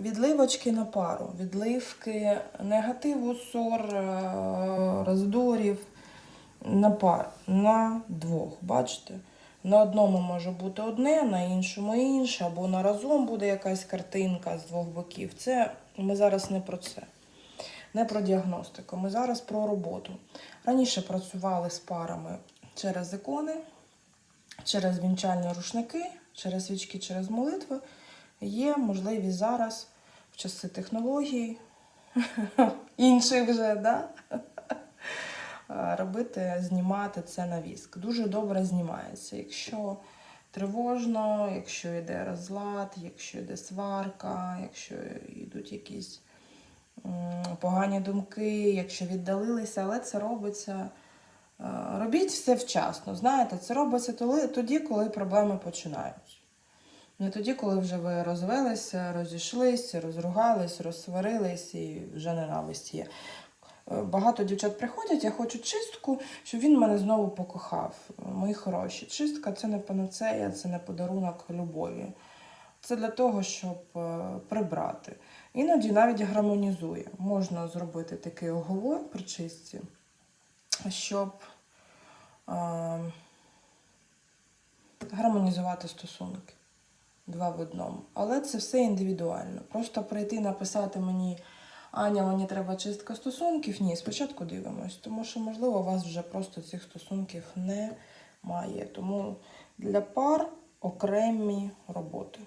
Відливочки на пару, відливки негативу, ссор, е, роздорів на пар, на двох. Бачите? На одному може бути одне, на іншому інше, або на разом буде якась картинка з двох боків. Це ми зараз не про це, не про діагностику. Ми зараз про роботу. Раніше працювали з парами через ікони, через вінчальні рушники, через свічки, через молитви. Є можливість зараз в часи технологій інших вже, да? робити, знімати це на віск. Дуже добре знімається. Якщо тривожно, якщо йде розлад, якщо йде сварка, якщо йдуть якісь погані думки, якщо віддалилися, але це робиться. е, Робіть все вчасно. Знаєте, це робиться тоді, коли проблеми починаються. Не тоді, коли вже ви розвелися, розійшлися, розругались, розсварились і вже ненависть є. Е, Багато дівчат приходять, я хочу чистку, щоб він мене знову покохав. Мої хороші. Чистка це не панацея, це не подарунок любові. Це для того, щоб е, прибрати. Іноді навіть гармонізує. Можна зробити такий оговор при чистці, щоб е, гармонізувати стосунки два в одному. Але це все індивідуально. Просто прийти написати мені, Аня, мені треба чистка стосунків. Ні, спочатку дивимось, тому що, можливо, у вас вже просто цих стосунків немає. Тому для пар окремі роботи.